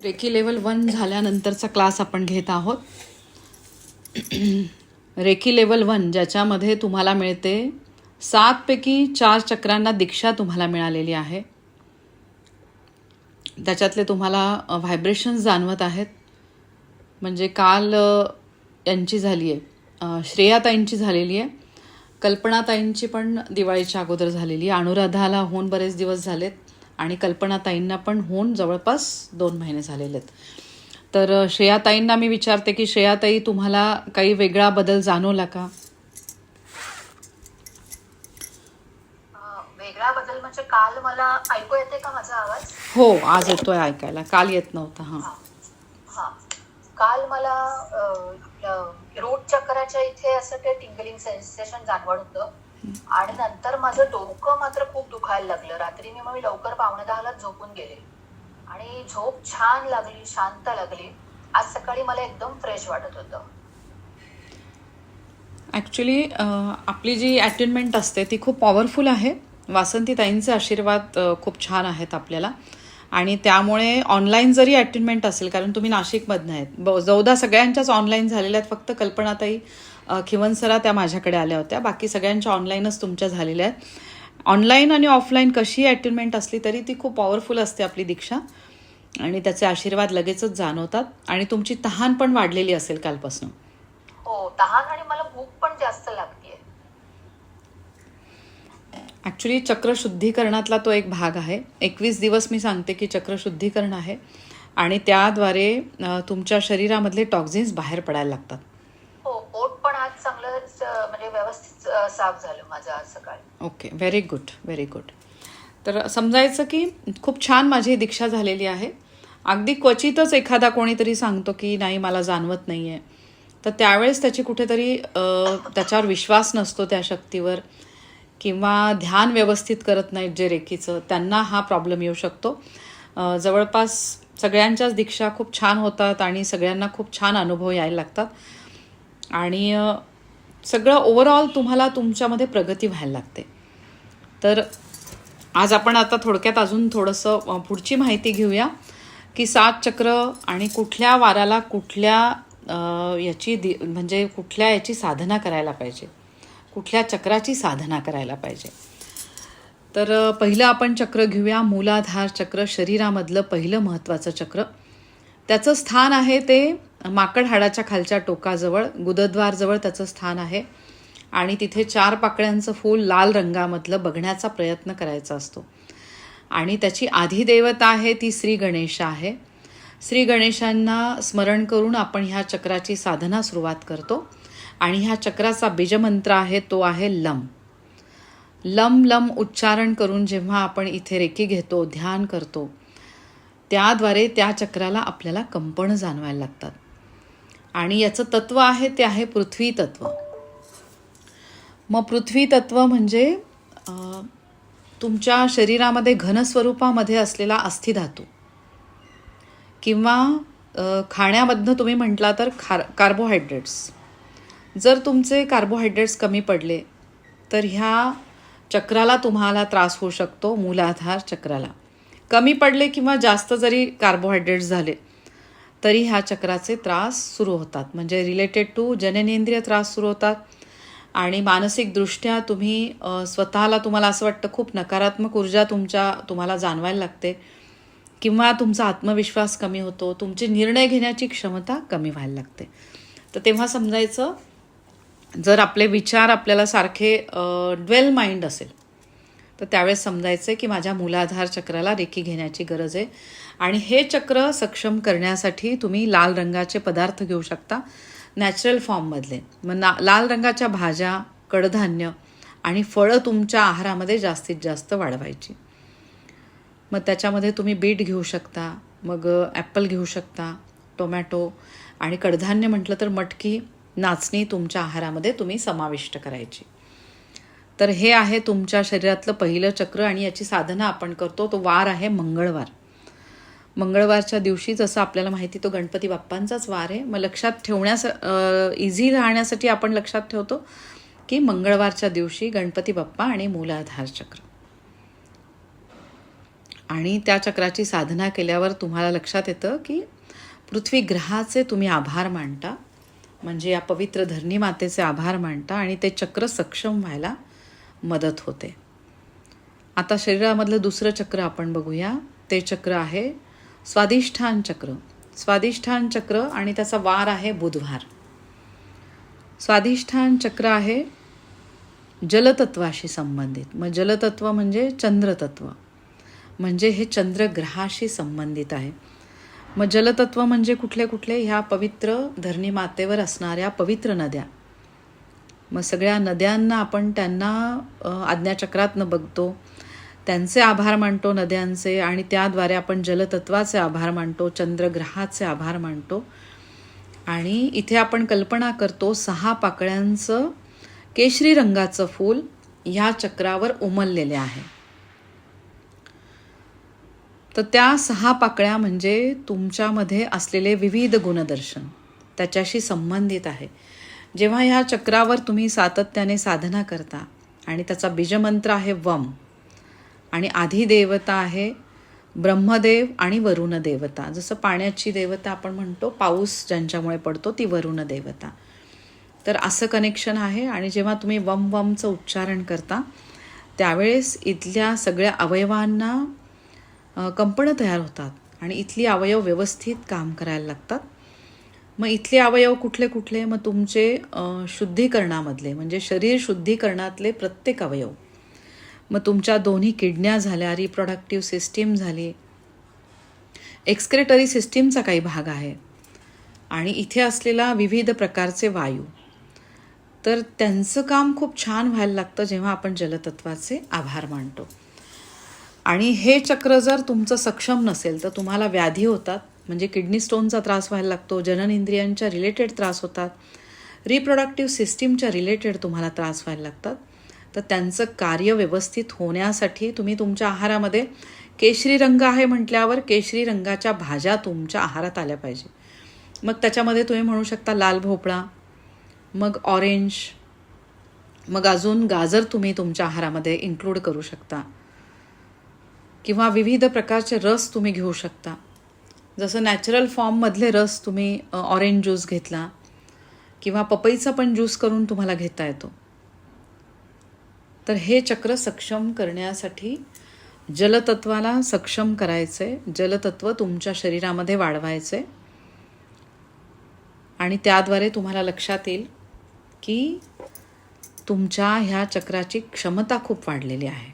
Recce level one झाल्यानंतरचा class आपण घेत आहोत. रेकी लेवल वन ज्याच्यामध्ये तुम्हाला मिळते सातपैकी चार चक्रांना दीक्षा तुम्हाला मिळालेली आहे. त्याच्यातले तुम्हाला व्हायब्रेशन्स जाणवत आहेत. म्हणजे काल यांची झाली आहे श्रेयाताईंची झालेली आहे कल्पनाताईंची पण दिवाळीच्या अगोदर झालेली आहे अनुराधाला होऊन बरेच दिवस झालेत. आणि कल्पनाताईंना पण होऊन जवळपास दोन महिने झालेले आहेत. तर श्रेयाताईंना मी विचारते की श्रेयाताई तुम्हाला काही वेगळा बदल जाणवला का? वेगळा बदल म्हणजे काल मला ऐकू येते का माझा आवाज? हो आज येतोय ऐकायला. काल येत नव्हता हां. हा. काल मला रूट चक्राच्या इथे असं ते टिंगलिंग सेन्सेशन जाणवत होतं. आणि नंतर माझं डोकं मात्र खूप दुखायला लागलं. रात्री मी मग लवकर पावणे दहाला झोपून गेले. आणि झोप छान लागली शांत लागली. आज सकाळी मला एकदम फ्रेश वाटत होतं. ॲक्च्युली आपली जी अटेनमेंट असते ती खूप पॉवरफुल आहे. वासंती ताईंचे आशीर्वाद खूप छान आहेत आपल्याला. आणि त्यामुळे ऑनलाईन जरी अटेनमेंट असेल कारण तुम्ही नाशिकमधनं आहेत. ब जवदा सगळ्यांच्याच ऑनलाईन झालेल्या आहेत फक्त कल्पनाताई खिवनसरा त्या माझ्याकडे आल्या होत्या. बाकी सगळ्यांच्या ऑनलाईनच तुमच्या झालेल्या आहेत. ऑनलाईन आणि ऑफलाईन कशी अटेनमेंट असली तरी ती खूप पॉवरफुल असते आपली दीक्षा. आणि त्याचे आशीर्वाद लगेचच जाणवतात. आणि तुमची तहान पण वाढलेली असेल कालपासून. हो तहान आणि मला भूक पण जास्त लागते ॲक्च्युली चक्र शुद्धीकरणातला तो एक भाग आहे. एकवीस दिवस मी सांगते की चक्र शुद्धीकरण आहे. आणि त्याद्वारे तुमच्या शरीरामधले टॉक्झिन्स बाहेर पडायला लागतात हो पोट पण आज चांगलं स- म्हणजे व्यवस्थित साफ झालं माझं आज सकाळी. Okay very good very good तर समजायचं की खूप छान माझी दीक्षा झालेली आहे. अगदी क्वचितच एखादा कोणीतरी सांगतो की नाही मला जाणवत नाही आहे तर त्यावेळेस त्याची कुठेतरी त्याच्यावर विश्वास नसतो त्या शक्तीवर किंवा ध्यान व्यवस्थित करत नाहीत जे रेखीचं त्यांना हा प्रॉब्लेम येऊ शकतो. जवळपास सगळ्यांच्याच दीक्षा खूप छान होतात आणि सगळ्यांना खूप छान अनुभव यायला लागतात. आणि सगळं ओव्हरऑल तुम्हाला तुमच्यामध्ये प्रगती व्हायला लागते. तर आज आपण आता थोडक्यात अजून थोडंसं पुढची माहिती घेऊया की सात चक्र आणि कुठल्या वाराला कुठल्या याची दि म्हणजे कुठल्या याची साधना करायला पाहिजे. कुठल्या चक्राची साधना करायला पाहिजे. तर पहिलं आपण चक्र घेऊया. मूलाधार चक्र शरीरामधलं पहिलं महत्त्वाचं चक्र. त्याचं स्थान आहे ते माकड हाडाच्या खालच्या टोकाजवळ गुदद्वारजवळ त्याचं स्थान आहे. आणि तिथे चार पाकळ्यांचं फूल लाल रंगामधलं बघण्याचा प्रयत्न करायचा असतो. आणि त्याची आधिदेवता आहे ती श्री गणेश आहे. श्री गणेशांना स्मरण करून आपण ह्या चक्राची साधना सुरुवात करतो. आणि ह्या चक्राचा बीजमंत्र आहे तो आहे लम. लम लम उच्चारण करून जेव्हा आपण इथे रेकी घेतो ध्यान करतो त्याद्वारे त्या चक्राला आपल्याला कंपन जाणवायला लागतात. आणि याचं तत्व आहे ते आहे पृथ्वी तत्व. मग पृथ्वी तत्व म्हणजे तुमच्या शरीरामध्ये घनस्वरूपामध्ये असलेला अस्थिधातू किंवा खाण्यामधनं तुम्ही म्हटला तर खार कार्बोहायड्रेट्स जर तुमचे कार्बोहायड्रेट्स कमी पडले तर ह्या चक्राला तुम्हाला त्रास होऊ शकतो मूलाधार चक्राला. कमी पडले किंवा जास्त जरी कार्बोहायड्रेट्स झाले तरी ह्या चक्राचे त्रास सुरू होतात. म्हणजे रिलेटेड टू जननेंद्रिय त्रास सुरू होतात. आणि मानसिकदृष्ट्या तुम्ही स्वतःला तुम्हाला असं वाटतं खूप नकारात्मक ऊर्जा तुमच्या तुम्हाला जाणवायला लागते. किंवा तुमचा आत्मविश्वास कमी होतो. तुमची निर्णय घेण्याची क्षमता कमी व्हायला लागते. तर तेव्हा समजायचं जर आपले विचार आपल्याला सारखे ड्वेल माइंड असेल तर त्यावेळेस समजायचं की माझ्या मूलाधार चक्राला रेखी घेण्याची गरज आहे. आणि हे चक्र सक्षम करण्यासाठी तुम्ही लाल रंगाचे पदार्थ घेऊ शकता नॅचरल फॉर्ममधले मग ना लाल रंगाच्या भाज्या कडधान्य आणि फळं तुमच्या आहारामध्ये जास्तीत जास्त वाढवायची. मग त्याच्यामध्ये तुम्ही बीट घेऊ शकता मग ॲपल घेऊ शकता टोमॅटो आणि कडधान्य म्हटलं तर मटकी नाचणी तुमच्या आहारामध्ये तुम्ही समाविष्ट करायची. तर हे आहे तुमच्या शरीरातलं पहिलं चक्र आणि याची साधना आपण करतो. तो वार आहे मंगळवार. मंगळवारच्या दिवशी जसं आपल्याला माहिती तो गणपती बाप्पांचाच वार आहे. मग लक्षात ठेवण्यास इझी राहण्यासाठी आपण लक्षात ठेवतो की मंगळवारच्या दिवशी गणपती बाप्पा आणि मूलाधार चक्र. आणि त्या चक्राची साधना केल्यावर तुम्हाला लक्षात येतं की पृथ्वी ग्रहाचे तुम्ही आभार मानता म्हणजे या पवित्र धरणी मातेचे आभार मानता आणि ते चक्र सक्षम व्हायला मदत होते. आता शरीरामधलं दुसरं चक्र आपण बघूया. ते चक्र आहे स्वादिष्ठान चक्र. स्वादिष्ठान चक्र आणि त्याचा वार आहे बुधवार. स्वादिष्ठान चक्र आहे जलतत्वाशी संबंधित. मग जलतत्व म्हणजे चंद्रतत्व. म्हणजे हे चंद्रग्रहाशी संबंधित आहे. मग जलतत्व म्हणजे कुठले कुठले ह्या पवित्र धरणी मातेवर असणाऱ्या पवित्र नद्या. मग सगळ्या नद्यांना आपण त्यांना आज्ञाचक्रातनं बघतो. त्यांचे आभार मानतो नद्यांचे आणि त्याद्वारे आपण जलतत्वाचे आभार मानतो चंद्रग्रहाचे आभार मानतो. आणि इथे आपण कल्पना करतो सहा पाकळ्यांचं केशरी रंगाचं फूल ह्या चक्रावर उमललेले आहे. तर त्या सहा पाकळ्या म्हणजे तुमच्यामध्ये असलेले विविध गुणदर्शन त्याच्याशी संबंधित आहे. जेव्हा ह्या चक्रावर तुम्ही सातत्याने साधना करता आणि त्याचा बीजमंत्र आहे वम आणि आधी देवता आहे ब्रह्मदेव आणि वरुण देवता. जसं पाण्याची देवता आपण म्हणतो पाऊस ज्यांच्यामुळे पडतो ती वरुण देवता. तर असं कनेक्शन आहे आणि जेव्हा तुम्ही वम वमचं उच्चारण करता त्यावेळेस इथल्या सगळ्या अवयवांना कंपनं तयार होतात आणि इथली अवयव व्यवस्थित काम करायला लागतात. मग इथले अवयव कुठले कुठले? मग तुमचे शुद्धीकरणामधले म्हणजे शरीर शुद्धीकरणातले प्रत्येक अवयव. मग तुमच्या दोन्ही किडन्या झाल्या रिप्रोडक्टिव्ह सिस्टीम झाली. एक्सक्रेटरी सिस्टीमचा काही भाग आहे. आणि इथे असलेला विविध प्रकारचे वायू. तर त्यांचं काम खूप छान व्हायला लागतं जेव्हा आपण जलतत्वाचे आभार मानतो. आणि हे चक्र जर तुमचं सक्षम नसेल तर तुम्हाला व्याधी होतात. म्हणजे किडनी स्टोनचा त्रास व्हायला लागतो जननेंद्रियांच्या रिलेटेड त्रास होतात रिप्रोडक्टिव्ह सिस्टीमच्या रिलेटेड तुम्हाला त्रास व्हायला लागतात. तर त्यांचं कार्य व्यवस्थित होण्यासाठी तुम्ही तुमच्या आहारामध्ये केशरी रंग आहे म्हटल्यावर केशरी रंगाच्या भाज्या तुमच्या आहारात आल्या पाहिजे. मग त्याच्यामध्ये तुम्ही म्हणू शकता लाल भोपळा मग ऑरेंज मग अजून गाजर तुम्ही तुमच्या आहारामध्ये इन्क्लूड करू शकता. किंवा विविध प्रकारचे रस तुम्ही घेऊ शकता. जसं नॅचरल फॉर्ममधले रस तुम्ही ऑरेंज ज्यूस घेतला किंवा पपईचा पण ज्यूस करून तुम्हाला घेता येतो. तर हे चक्र सक्षम करण्यासाठी जलतत्वाला सक्षम करायचे जलतत्व तुमच्या शरीरामध्ये वाढवायचे. आणि त्याद्वारे तुम्हाला लक्षात येईल की तुमच्या ह्या चक्राची क्षमता खूप वाढलेली आहे.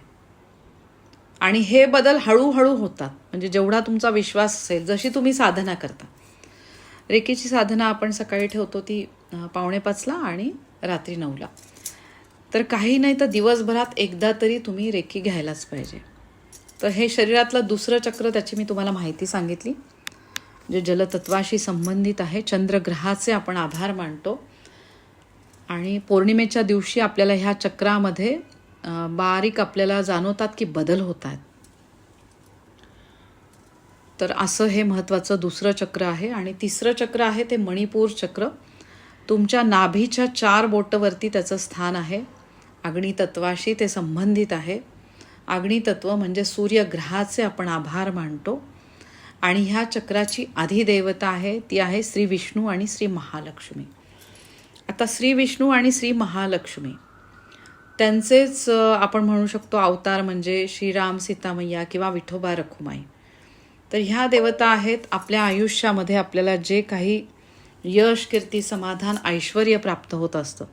आणि हे बदल हळूहळू होतात. म्हणजे जेवढा तुमचा विश्वास असेल जशी तुम्ही साधना करता. रेखेची साधना आपण सकाळी ठेवतो ती पावणेपाचला पावणे पाचला आणि रात्री नऊला. तर काही नाही तर दिवसभरात एकदा तरी तुम्ही रेखी घ्यायलाच पाहिजे. तर हे शरीरातलं दुसरं चक्र त्याची मी तुम्हाला माहिती सांगितली. जे जलतत्वाशी संबंधित आहे चंद्रग्रहाचे आपण आभार मानतो. आणि पौर्णिमेच्या दिवशी आपल्याला ह्या चक्रामध्ये बारीक आपल्याला जाणवतात की बदल होत आहेत. तर असं हे महत्त्वाचं दुसरं चक्र आहे. आणि तिसरं चक्र आहे ते मणिपूर चक्र. तुमच्या नाभीच्या चार बोटवरती त्याचं स्थान आहे. अग्नितत्वाशी ते संबंधित आहे. अग्नितत्व म्हणजे सूर्यग्रहाचे आपण आभार मानतो. आणि ह्या चक्राची अधिदेवता आहे ती आहे श्री विष्णू आणि श्री महालक्ष्मी. आता श्री विष्णू आणि श्री महालक्ष्मी त्यांचेच आपण म्हणू शकतो अवतार म्हणजे श्रीराम सीतामय्या किंवा विठोबा रखुमाई. तर ह्या देवता आहेत आपल्या आयुष्यामध्ये आपल्याला जे काही यश कीर्ती समाधान ऐश्वर प्राप्त होत असतं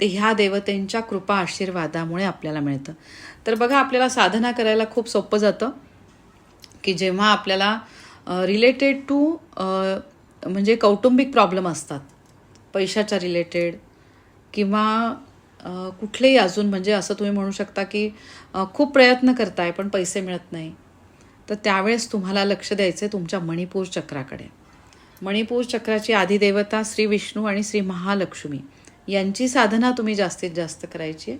ते ह्या देवतेंच्या कृपा आशीर्वादामुळे आपल्याला मिळतं. तर बघा आपल्याला साधना करायला खूप सोपं जातं की जेव्हा आपल्याला रिलेटेड टू म्हणजे कौटुंबिक प्रॉब्लेम असतात पैशाच्या रिलेटेड किंवा कुठलेही अजून म्हणजे असं तुम्ही म्हणू शकता की खूप प्रयत्न करताय पण पैसे मिळत नाही. तर त्यावेळेस तुम्हाला लक्ष द्यायचं आहे तुमच्या मणिपूर चक्राकडे. मणिपूर चक्राची आदिदेवता श्री विष्णू आणि श्री महालक्ष्मी यांची साधना तुम्ही जास्तीत जास्त करायची आहे.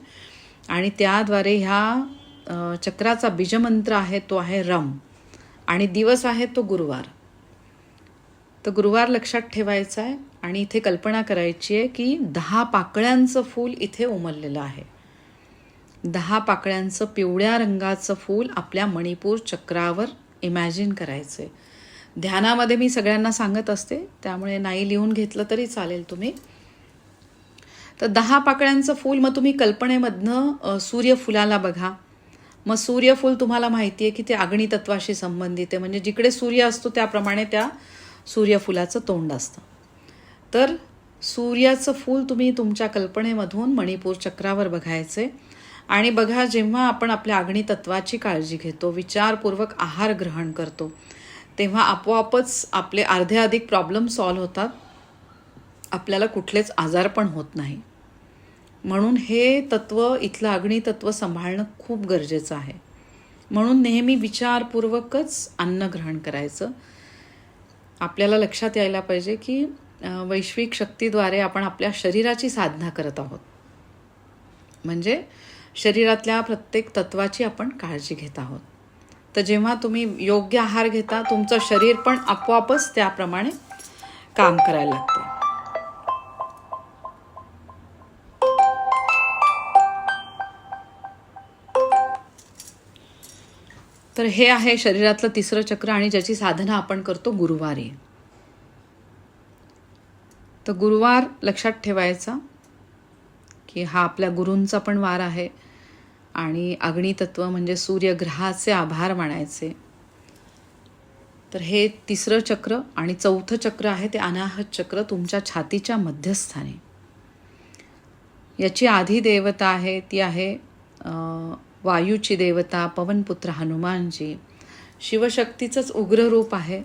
आणि त्याद्वारे ह्या चक्राचा बीजमंत्र आहे तो आहे रम. आणि दिवस आहे तो गुरुवार. तर गुरुवार लक्षात ठेवायचा आहे आणि इथे कल्पना करायची आहे की दहा पाकळ्यांचं फूल इथे उमललेलं आहे. दहा पाकळ्यांचं पिवळ्या रंगाचं फूल आपल्या मणिपूर चक्रावर इमॅजिन करायचं आहे ध्यानामध्ये मी सगळ्यांना सांगत असते त्यामुळे नाही लिहून घेतलं तरी चालेल तुम्ही. तर दहा पाकळ्यांचं फूल मग तुम्ही कल्पनेमधनं सूर्यफुलाला बघा. मग सूर्यफूल तुम्हाला माहिती आहे की ते अग्नितत्वाशी संबंधित आहे. म्हणजे जिकडे सूर्य असतो त्याप्रमाणे त्या सूर्यफुलाचं तोंड असतं. तर सूर्याचं फूल तुम्ही तुमच्या कल्पनेमधून मणिपूर चक्रावर बघायचे आणि बघा जेव्हा आपण आपल्या अग्नितत्वाची काळजी घेतो विचारपूर्वक आहार ग्रहण करतो तेव्हा आपोआपच आपले अर्धे अधिक प्रॉब्लेम सॉल्व्ह होतात. आपल्याला कुठलेच आजार पण होत नाही. म्हणून हे तत्व इथलं अग्नितत्व सांभाळणं खूप गरजेचं आहे. म्हणून नेहमी विचारपूर्वकच अन्न ग्रहण करायचं. आपल्याला लक्षात यायला पाहिजे की वैश्विक शक्तीद्वारे आपण आपल्या शरीराची साधना करत आहोत. म्हणजे शरीरातल्या प्रत्येक तत्वाची आपण काळजी घेत आहोत. तर जेव्हा तुम्ही योग्य आहार घेता तुमचं शरीर पण आपोआपच त्याप्रमाणे काम करायला लागते. तर हे आहे शरीरातलं तिसरं चक्र आणि ज्याची साधना आपण करतो गुरुवारी. तर गुरुवार लक्षात ठेवायचा. की हा आपल्या गुरूंचा पण वार आहे. आणि अग्नितत्व म्हणजे सूर्यग्रहाचे आभार मानायचे. तर हे तिसरं चक्र आणि चौथं चक्र आहे ते अनाहत चक्र तुमच्या छातीच्या मध्यस्थानी. याची आधी देवता आहे ती आहे वायूची देवता पवनपुत्र हनुमानजी. शिवशक्तीचंच उग्र रूप आहे.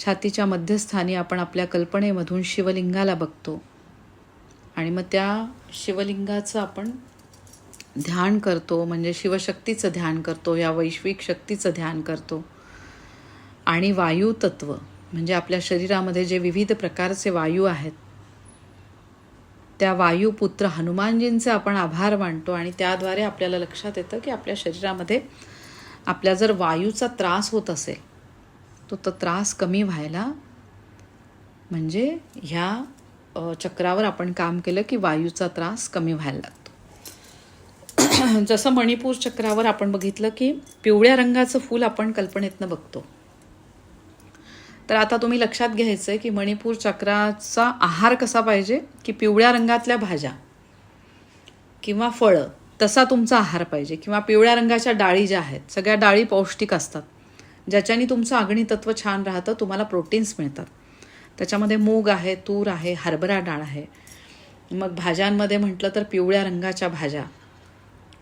छातीच्या मध्यस्थानी आपण आपल्या कल्पनेमधून शिवलिंगाला बघतो. आणि मग त्या शिवलिंगाचं आपण ध्यान करतो म्हणजे शिवशक्तीचं ध्यान करतो या वैश्विक शक्तीचं ध्यान करतो. आणि वायू तत्व म्हणजे आपल्या शरीरामध्ये जे विविध प्रकारचे वायू आहेत त्या वायुपुत्र हनुमानजींचे आपण आभार मानतो आणि त्याद्वारे आपल्याला लक्षात येतं की आपल्या शरीरामध्ये आपल्या जर वायूचा त्रास होत असेल तो तो त्रास कमी व्हायला म्हणजे ह्या चक्रावर आपण काम केलं की वायूचा त्रास कमी व्हायला लागतो. जसं मणिपूर चक्रावर आपण बघितलं की पिवळ्या रंगाचं फूल आपण कल्पनेतनं बघतो. तर आता तुम्ही लक्षात घ्यायचं आहे की मणिपूर चक्राचा आहार कसा पाहिजे? की पिवळ्या रंगातल्या भाज्या? किंवा फळं? तसा तुमचा आहार पाहिजे. किंवा पिवळ्या रंगाच्या डाळी ज्या आहेत सगळ्या डाळी पौष्टिक असतात. ज्याच्याने तुमचं अग्नितत्व छान राहतं तुम्हाला प्रोटीन्स मिळतात. त्याच्यामध्ये मूग आहे तूर आहे हरभरा डाळ आहे. मग भाज्यांमध्ये म्हटलं तर पिवळ्या रंगाच्या भाज्या.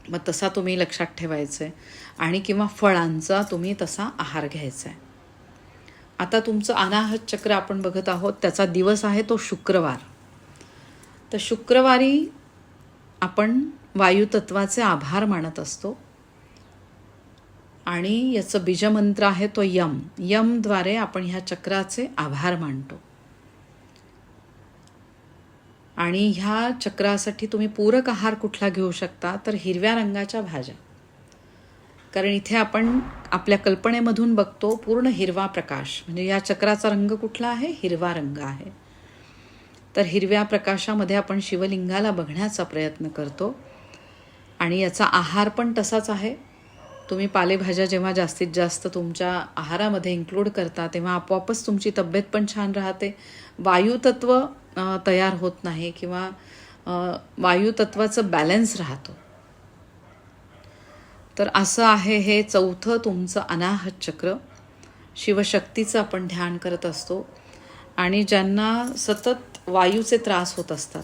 मग तसा तुम्ही लक्षात ठेवायचं आहे आणि किंवा फळांचा तुम्ही तसा आहार घ्यायचा आहे आता तुमचं अनाहत चक्र आपण बघत आहोत त्याचा दिवस आहे तो शुक्रवार. तर शुक्रवारी आपण वायुतत्वाचे आभार मानत असतो. आणि याचं बीजमंत्र आहे तो यम. यमद्वारे आपण ह्या चक्राचे आभार मानतो. आणि ह्या चक्रासाठी तुम्ही पूरक आहार कुठला घेऊ शकता तर हिरव्या रंगाच्या भाज्या. कारण इथे आपण आपल्या कल्पनेमधून बघतो पूर्ण हिरवा प्रकाश. म्हणजे या चक्राचा रंग कुठला आहे? हिरवा रंग आहे. तर हिरव्या प्रकाशामध्ये आपण शिवलिंगाला बघण्याचा प्रयत्न करतो. आणि याचा आहार पण तसाच आहे. तुम्ही पालेभाज्या जेव्हा जास्तीत जास्त तुमच्या आहारामध्ये इन्क्लूड करता तेव्हा आपोआपच तुमची तब्येत पण छान राहते. वायुतत्व तयार होत नाही किंवा वायुतत्वाचं बॅलन्स राहतो. तर असं आहे हे चौथं तुमचं अनाहत चक्र. शिवशक्तीचं आपण ध्यान करत असतो आणि ज्यांना सतत वायूचे त्रास होत असतात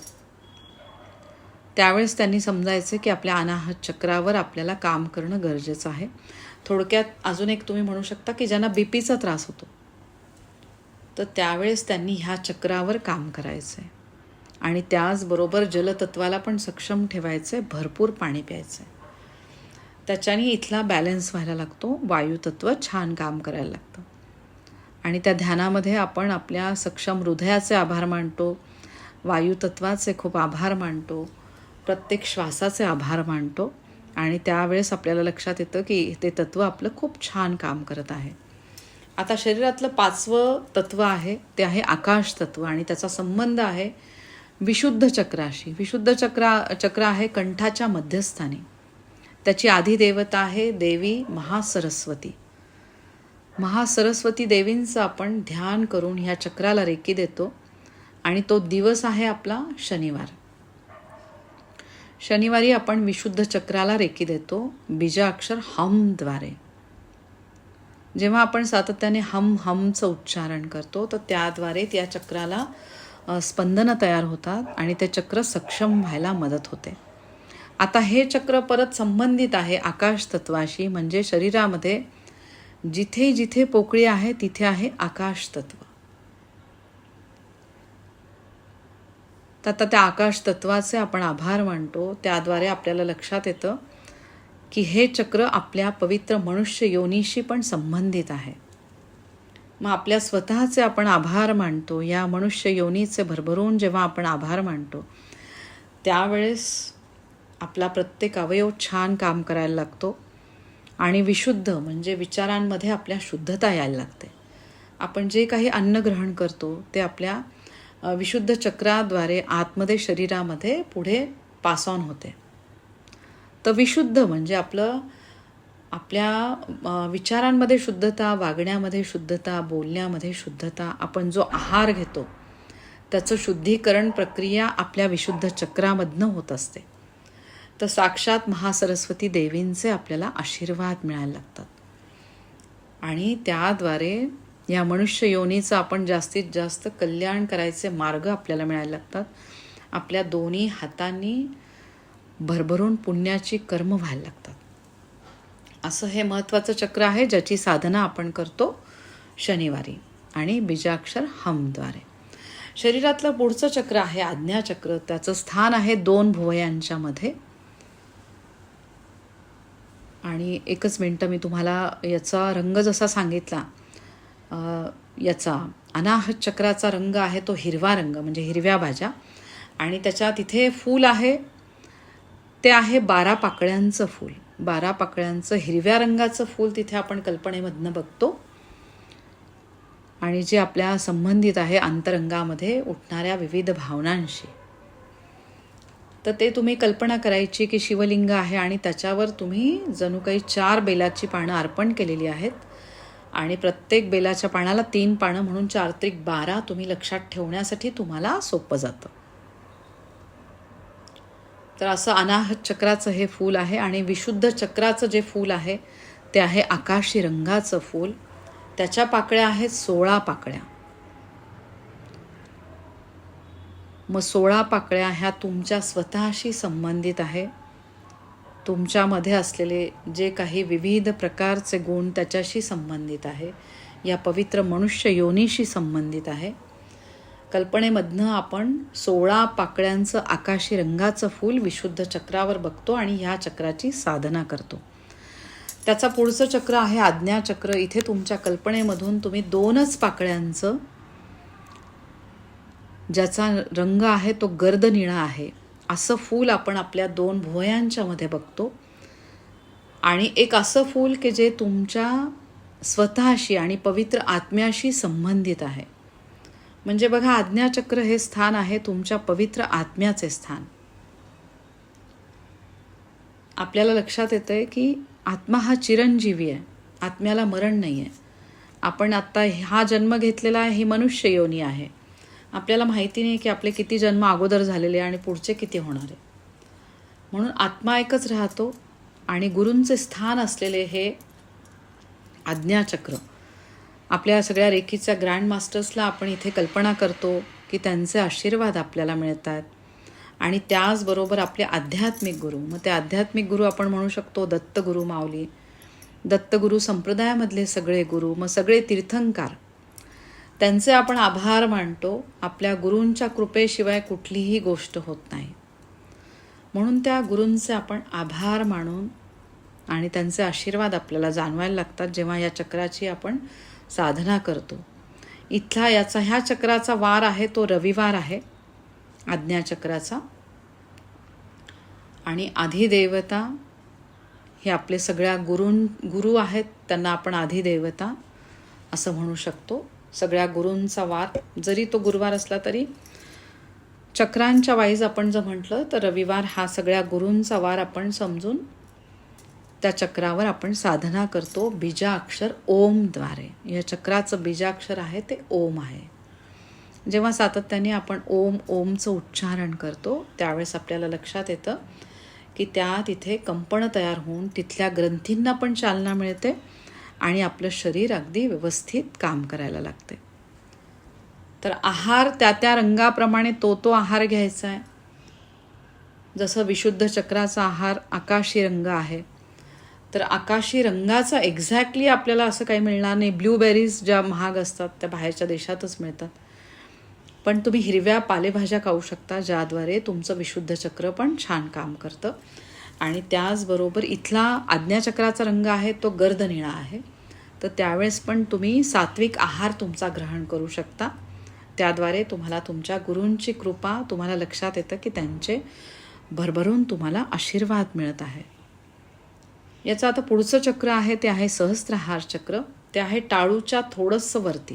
त्यावेळेस त्यांनी समजायचे की आपल्या अनाहत चक्रावर आपल्याला काम करणं गरजेचं आहे. थोडक्यात अजून एक तुम्ही म्हणू शकता की ज्यांना बी पीचा त्रास होतो. तर त्यावेळेस त्यांनी ह्या चक्रावर काम करायचं आहे आणि त्याचबरोबर जलतत्वाला पण सक्षम ठेवायचं आहे भरपूर पाणी प्यायचं आहे त्याच्याने इथला बॅलन्स व्हायला लागतो वायुतत्व छान काम करायला लागतं. आणि त्या ध्यानामध्ये आपण आपल्या सक्षम हृदयाचे आभार मानतो वायुतत्वाचे खूप आभार मानतो प्रत्येक श्वासाचे आभार मानतो. आणि त्यावेळेस आपल्याला लक्षात येतं की ते तत्व आपलं खूप छान काम करत आहे. आता शरीरातलं पाचवं तत्व आहे ते आहे आकाश तत्व आणि त्याचा संबंध आहे विशुद्ध चक्राशी. विशुद्ध चक्रा चक्र आहे कंठाच्या मध्यस्थानी. त्याची आधी देवता आहे देवी महासरस्वती. महासरस्वती देवींचं आपण ध्यान करून ह्या चक्राला रेकी देतो आणि तो दिवस आहे आपला शनिवार. शनिवारी आपण विशुद्ध चक्राला रेकी देतो बीजाक्षर हमद्वारे जेव्हा आपण सातत्याने हम हमचं उच्चारण करतो तर त्याद्वारे त्या चक्राला स्पंदनं तयार होतात आणि ते चक्र सक्षम व्हायला मदत होते. आता हे चक्र परत संबंधित आहे आकाश तत्वाशी म्हणजे शरीरामध्ये जिथे जिथे पोकळी आहे तिथे आहे आकाश तत्व. तर आता त्या आकाश तत्वाचे आपण आभार मानतो त्याद्वारे आपल्याला लक्षात येतं की हे चक्र आपल्या पवित्र मनुष्य योनीशी पण संबंधित आहे. मग आपल्या स्वतःचे आपण आभार मानतो या मनुष्य योनीचे भरभरून जेव्हा आपण आभार मानतो त्यावेळेस आपला प्रत्येक अवयव छान काम करायला लागतो आणि विशुद्ध म्हणजे विचारांमध्ये आपल्या शुद्धता यायला लागते. आपण जे काही अन्न ग्रहण करतो ते आपल्या विशुद्ध चक्राद्वारे आतमध्ये शरीरामध्ये पुढे पास ऑन होते. तर विशुद्ध म्हणजे आपलं आपल्या विचारांमध्ये शुद्धता वागण्यामध्ये शुद्धता बोलण्यामध्ये शुद्धता आपण जो आहार घेतो त्याचं शुद्धीकरण प्रक्रिया आपल्या विशुद्ध चक्रामधनं होत असते. तर साक्षात महासरस्वती देवींचे आपल्याला आशीर्वाद मिळायला लागतात. आणि त्याद्वारे या मनुष्य योनीचं आपण जास्तीत जास्त कल्याण करायचे मार्ग आपल्याला मिळायला लागतात. आपल्या दोन्ही हातांनी भरभरून पुण्याची कर्म व्हायला लागतात. असं हे महत्त्वाचं चक्र आहे ज्याची साधना आपण करतो शनिवारी आणि बीजाक्षर हमद्वारे. शरीरातलं पुढचं चक्र आहे आज्ञाचक्र त्याचं स्थान आहे दोन भुवयांच्या मध्ये. आणि एकच मिनटं मी तुम्हाला याचा रंग जसा सांगितला याचा अनाहत चक्राचा रंग आहे तो हिरवा रंग म्हणजे हिरव्या भाज्या. आणि त्याच्या तिथे फूल आहे ते आहे बारा पाकळ्यांचं फूल. बारा पाकळ्यांचं हिरव्या रंगाचं फूल तिथे आपण कल्पनेमधनं बघतो. आणि जे आपल्या संबंधित आहे अंतरंगामध्ये उठणाऱ्या विविध भावनांशी. तर ते तुम्ही कल्पना करायची की शिवलिंग आहे आणि त्याच्यावर तुम्ही जणू काही चार बेलाची पानं अर्पण केलेली आहेत. आणि प्रत्येक बेलाच्या पानाला तीन पानं म्हणून चार त्रिक बारा तुम्ही लक्षात ठेवण्यासाठी तुम्हाला सोपं जातं. तर असं अनाहत चक्राचं हे फूल आहे आणि विशुद्ध चक्राचं जे फूल आहे ते आहे आकाशी रंगाचं फूल. त्याच्या पाकळ्या आहेत सोळा पाकळ्या. मग सोळा पाकळ्या ह्या तुमच्या स्वतःशी संबंधित आहे. तुमच्यामध्ये असलेले जे काही विविध प्रकारचे गुण त्याच्याशी संबंधित आहे. या पवित्र मनुष्य योनीशी संबंधित आहे. कल्पनेमधनं आपण सोळा पाकळ्यांचं आकाशी रंगाचं फूल विशुद्ध चक्रावर बघतो आणि ह्या चक्राची साधना करतो. त्याचा पुढचं चक्र आहे आज्ञाचक्र इथे तुमच्या कल्पनेमधून तुम्ही दोनच पाकळ्यांचं ज्याचा रंग आहे तो गर्द निळा आहे. असं फूल आपण आपल्या दोन भुवयांच्या मध्ये बघतो. आणि एक असं फूल की जे तुमच्या स्वतःशी आणि पवित्र आत्म्याशी संबंधित आहे. म्हणजे बघा आज्ञाचक्र हे स्थान आहे तुमच्या पवित्र आत्म्याचे स्थान. आपल्याला लक्षात येतं आहे की आत्मा हा चिरंजीवी आहे. आत्म्याला मरण नाही आहे आपण आत्ता हा जन्म घेतलेला आहे ही मनुष्य योनी आहे. आपल्याला माहिती नाही की आपले किती जन्म अगोदर झालेले आणि पुढचे किती होणार आहे. म्हणून आत्मा एकच राहतो आणि गुरूंचे स्थान असलेले हे आज्ञाचक्र. आपल्या सगळ्या रेखीच्या ग्रँड मास्टर्सला आपण इथे कल्पना करतो की त्यांचे आशीर्वाद आपल्याला मिळतात. आणि त्याचबरोबर आपले आध्यात्मिक गुरु मग ते आध्यात्मिक गुरु आपण म्हणू शकतो दत्तगुरु माऊली. दत्तगुरु संप्रदायामधले सगळे गुरु मग सगळे तीर्थंकार. त्यांचे आपण आभार मानतो आपल्या गुरूंच्या कृपेशिवाय कुठलीही गोष्ट होत नाही. म्हणून त्या गुरूंचे आपण आभार मानून आणि त्यांचे आशीर्वाद आपल्याला जाणवायला लागतात जेव्हा या चक्राची आपण साधना करतो. इथला याचा ह्या चक्राचा वार आहे तो रविवार आहे आज्ञाचक्राचा आणि आधिदेवता हे आपले सगळ्या गुरूं गुरु आहेत त्यांना आपण आधिदेवता असं म्हणू शकतो. सगळ्या गुरूंचा वार जरी तो गुरुवार असला तरी चक्रांच्या वाईज आपण जर म्हटलं तर रविवार हा सगळ्या गुरूंचा वार आपण समजून त्या चक्रावर आपण साधना करतो बीजाक्षर ओमद्वारे या चक्राचं बीजाक्षर आहे ते ओम आहे. जेव्हा सातत्याने आपण ओम ओमचं उच्चारण करतो त्यावेळेस आपल्याला लक्षात येतं की त्या तिथे कंपनं तयार होऊन तिथल्या ग्रंथींना पण चालना मिळते आणि आपलं शरीर अगदी व्यवस्थित काम करायला लागते. तर आहार त्या त्या रंगाप्रमाणे तो तो आहार घ्यायचा आहे. जसं विशुद्ध चक्राचा आहार आकाशी रंग आहे तर आकाशी रंगाचा एक्झॅक्टली आपल्याला असं काही मिळणार नाही. ब्लूबेरीज ज्या महाग असतात त्या बाहेरच्या देशातच मिळतात. पण तुम्ही हिरव्या पालेभाज्या खाऊ शकता ज्याद्वारे तुमचं विशुद्ध चक्र पण छान काम करतं. आणि त्याचबरोबर इथला आज्ञाचक्राचा रंग आहे तो गर्द निळा आहे. तर त्यावेळेस पण तुम्ही सात्विक आहार तुमचा ग्रहण करू शकता. त्याद्वारे तुम्हाला तुमच्या गुरूंची कृपा तुम्हाला लक्षात येतं की त्यांचे भरभरून तुम्हाला आशीर्वाद मिळत आहे. याचं आता पुढचं चक्र आहे ते आहे सहस्त्रहार चक्र. ते आहे टाळूच्या थोडंसं वरती.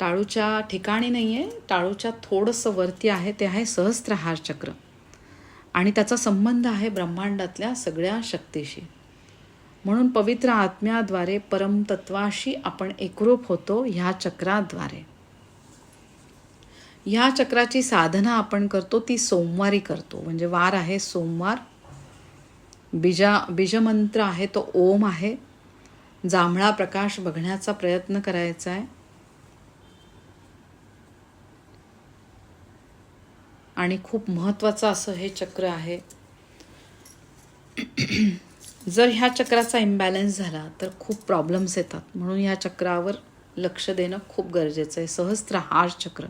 टाळूच्या ठिकाणी नाही आहे टाळूच्या थोडंसं वरती आहे ते आहे सहस्त्रहार चक्र. आणि त्याचा संबंध आहे ब्रह्मांडातल्या सगळ्या शक्तीशी. म्हणून पवित्र आत्म्याद्वारे परमतत्वाशी आपण एकरूप होतो ह्या चक्राद्वारे. ह्या चक्राची साधना आपण करतो ती सोमवारी करतो. म्हणजे वार आहे सोमवार बीजा बीजमंत्र आहे तो ओम आहे. जांभळा प्रकाश बघण्याचा प्रयत्न करायचा आहे. आणि खूप महत्त्वाचं असं हे चक्र आहे. जर ह्या चक्राचा इम्बॅलन्स झाला तर खूप प्रॉब्लेम्स येतात. म्हणून ह्या चक्रावर लक्ष देणं खूप गरजेचं आहे. सहस्त्रहार चक्र.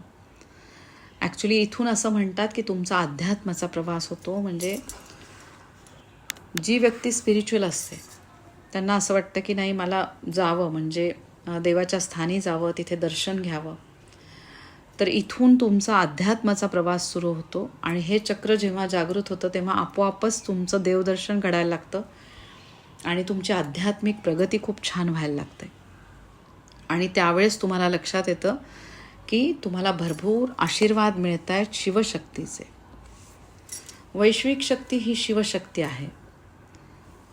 ॲक्च्युली इथून असं म्हणतात की तुमचा अध्यात्माचा प्रवास होतो. म्हणजे जी व्यक्ती स्पिरिच्युअल असते त्यांना असं वाटतं की नाही मला जावं म्हणजे देवाच्या स्थानी जावं तिथे दर्शन घ्यावं. तर इथून तुमचा अध्यात्माचा प्रवास सुरू होतो आणि हे चक्र जेव्हा जागृत होतं तेव्हा आपोआपच तुमचं देवदर्शन घडायला लागतं आणि तुमची आध्यात्मिक प्रगती खूप छान व्हायला लागते. आणि त्यावेळेस तुम्हाला लक्षात येतं की तुम्हाला भरपूर आशीर्वाद मिळत आहेत शिवशक्तीचे. वैश्विक शक्ती ही शिवशक्ती आहे.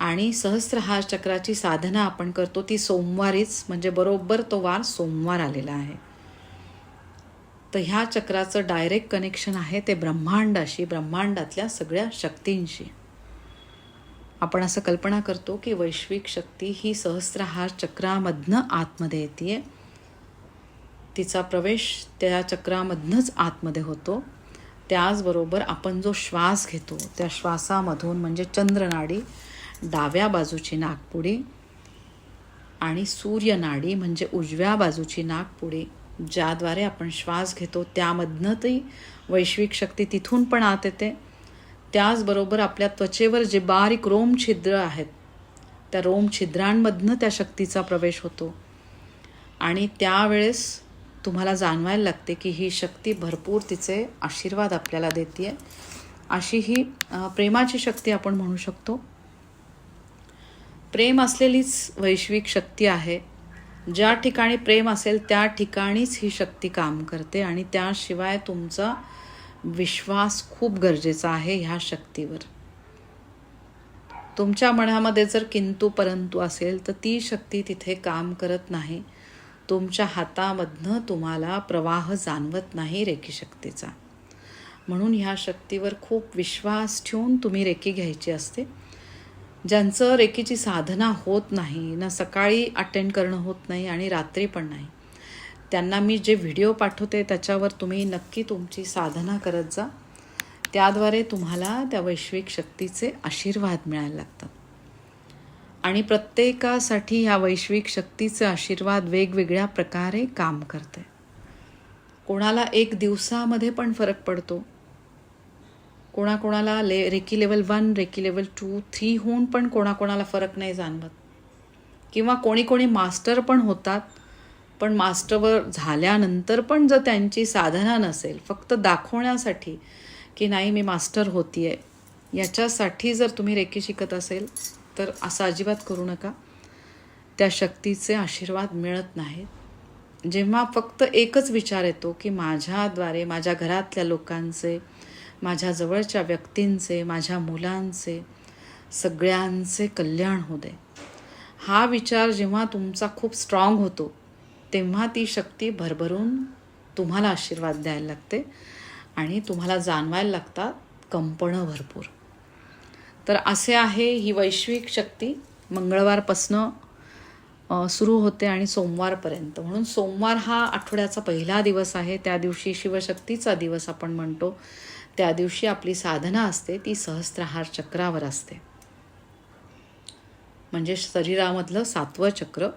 आणि सहस्त्रहार चक्राची साधना आपण करतो ती सोमवारीच म्हणजे बरोबर तो वार सोमवार आलेला आहे. तर ह्या चक्राचं डायरेक्ट कनेक्शन आहे ते ब्रह्मांडाशी ब्रह्मांडातल्या सगळ्या शक्तींशी. आपण असं कल्पना करतो की वैश्विक शक्ती ही सहस्त्रहार चक्रामधनं आतमध्ये येते तिचा प्रवेश त्या चक्रामधनंच आतमध्ये होतो. त्याचबरोबर आपण जो श्वास घेतो त्या श्वासामधून म्हणजे चंद्रनाडी डाव्या बाजूची नाकपुडी आणि सूर्यनाडी म्हणजे उजव्या बाजूची नाकपुडी ज्याद्वारे आपण श्वास घेतो त्यामधनं ती वैश्विक शक्ती तिथून पण आत येते. त्याचबरोबर आपल्या त्वचेवर जे बारीक रोम छिद्र आहेत त्या रोम छिद्रांमधनं त्या शक्तीचा प्रवेश होतो. आणि त्यावेळेस तुम्हाला जाणवायला लागते की ही शक्ती भरपूर तिचे आशीर्वाद आपल्याला देते अशी ही प्रेमाची शक्ती आपण म्हणू शकतो. प्रेम असलेलीच वैश्विक शक्ती आहे. ज्या ठिकाणी प्रेम असेल त्या ठिकाणीच ही शक्ती काम करते आणि त्याशिवाय तुमचा विश्वास खूप गरजेचा आहे ह्या शक्तीवर. तुमच्या मनामध्ये जर किंतू परंतु असेल तर ती शक्ती तिथे काम करत नाही. तुमच्या हातामधनं तुम्हाला प्रवाह जाणवत नाही रेखी शक्तीचा म्हणून ह्या शक्तीवर खूप विश्वास ठेवून तुम्ही रेखी घ्यायची असते. ज्यांचं रेकीची साधना होत नाही ना सकाळी अटेंड करणं होत नाही आणि रात्री पण नाही. त्यांना मी जे व्हिडिओ पाठवते त्याच्यावर तुम्ही नक्की तुमची साधना करत जा. त्याद्वारे तुम्हाला त्या वैश्विक शक्तीचे आशीर्वाद मिळायला लागतात. आणि प्रत्येकासाठी ह्या वैश्विक शक्तीचे आशीर्वाद वेगवेगळ्या प्रकारे काम करते. कोणाला एक दिवसामध्ये पण फरक पडतो. कोणाकोणाला ले reiki level one reiki level two three होऊन पण कोणाकोणाला फरक नाही जाणवत. किंवा कोणी कोणी मास्टर पण होतात पण मास्टरवर झाल्यानंतर पण जर त्यांची साधना नसेल फक्त दाखवण्यासाठी की नाही मी मास्टर होती आहे याच्यासाठी जर तुम्ही रेकी शिकत असेल तर असं अजिबात करू नका. त्या शक्तीचे आशीर्वाद मिळत नाहीत. जेव्हा फक्त एकच विचार येतो की माझ्याद्वारे माझ्या घरातल्या लोकांचे माझ्या जवळच्या व्यक्तींचे माझ्या मुलांचे सगळ्यांचे कल्याण होऊ दे. हा विचार जेव्हा तुमचा खूप स्ट्रॉंग होतो तेव्हा ती शक्ती भरभरून तुम्हाला आशीर्वाद द्यायला लागते आणि तुम्हाला जाणवायला लागतात कंपणं भरपूर. तर असे आहे ही वैश्विक शक्ती. मंगळवारपासनं सुरू होते आणि सोमवारपर्यंत. म्हणून सोमवार हा आठवड्याचा पहिला दिवस आहे. त्या दिवशी शिवशक्तीचा दिवस आपण म्हणतो. त्या दिवशी आपली साधना असते ती सहस्त्रहार चक्रावर असते. म्हणजे शरीरामधलं सातवं चक्र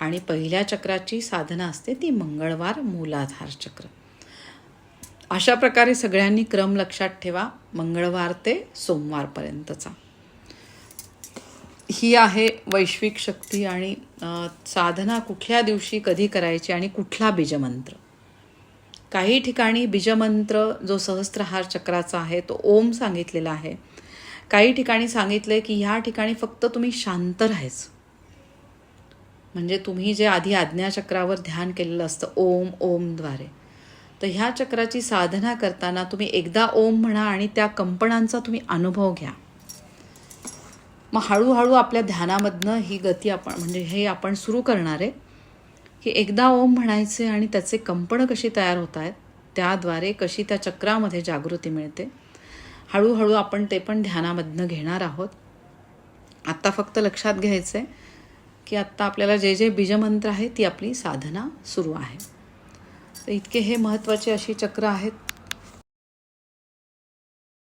आणि पहिल्या चक्राची साधना असते ती मंगळवार मूलाधार चक्र. अशा प्रकारे सगळ्यांनी क्रम लक्षात ठेवा मंगळवार ते सोमवारपर्यंतचा. ही आहे वैश्विक शक्ती आणि साधना कुठल्या दिवशी कधी करायची आणि कुठला बीजमंत्र? काही ठिकाणी बीजमंत्र जो सहस्त्रहार चक्राचा आहे तो ओम सांगितलेला आहे. काही ठिकाणी सांगितलं की ह्या ठिकाणी फक्त तुम्ही शांत राहायचं. म्हणजे तुम्ही जे आधी आज्ञाचक्रावर ध्यान केलेलं असतं ओम ओमद्वारे तर ह्या चक्राची साधना करताना तुम्ही एकदा ओम म्हणा आणि त्या कंपनांचा तुम्ही अनुभव घ्या. मग हळूहळू आपल्या ध्यानामधनं ही गती आपण म्हणजे हे आपण सुरू करणार आहे. की एकदा ओम म्हणायचे आणि त्याचे कंपनं कशी तयार होत आहेत त्याद्वारे कशी त्या चक्रामध्ये जागृती मिळते. हळूहळू आपण ते पण ध्यानामधनं घेणार आहोत. आत्ता फक्त लक्षात घ्यायचं आहे की आत्ता आपल्याला जे जे बीजमंत्र आहे ती आपली साधना सुरू आहे. तर इतके हे महत्त्वाचे अशी चक्र आहेत